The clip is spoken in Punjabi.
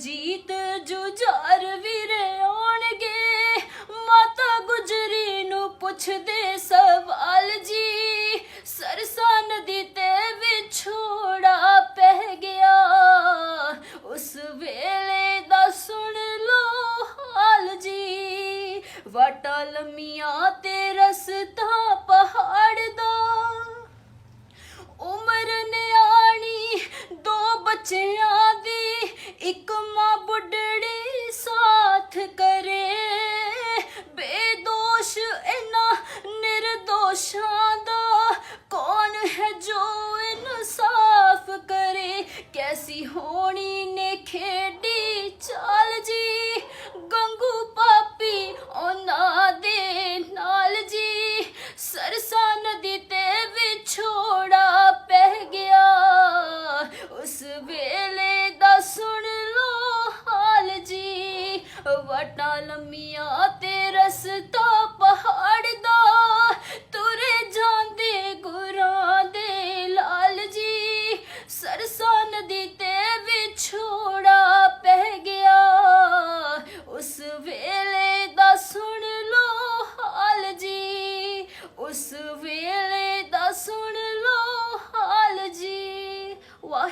ਜੀਤ ਜੁਝਾਰ ਵੀਰੇ ਆਉਣਗੇ। ਮਾਤਾ ਗੁਜਰੀ ਨੂੰ ਪੁੱਛਦੇ ਸਵਾਲ ਜੀ, ਸਰਸਾ ਨਦੀ ਤੇ ਵਿਛੋੜਾ ਪੈ ਗਿਆ। ਉਸ ਵੇਲੇ ਦਾ ਸੁਣ ਲੋ ਹਾਲ ਜੀ ਵਾਟਾ ਲੰਮੀਆਂ ਤੇ ਰਸਤਾ ਪਹਾੜ ਦਾ। ਨਿਰਦੋਸ਼ਾਂ ਦਾ ਕੌਣ ਹੈ ਜੋ ਇਨਸਾਫ ਕਰੇ ਕੈਸੀ ਹੋਣੀ ਨੇ ਖੇਡੀ ਚਾਲ ਜੀ ਗੰਗੂ ਪਾਪੀ ਉਹਨਾਂ ਦੇ ਨਾਲ ਜੀ ਸਰਸਾ ਨਦੀ ਤੇ ਵਿਛੋੜਾ ਪੈ ਗਿਆ ਉਸ ਵੇਲੇ ਦਾ ਸੁਣ ਲੋ ਹਾਲ ਜੀ ਵਟਾ ਲੰਮੀਆਂ ਤੇ ਰਸਤਾ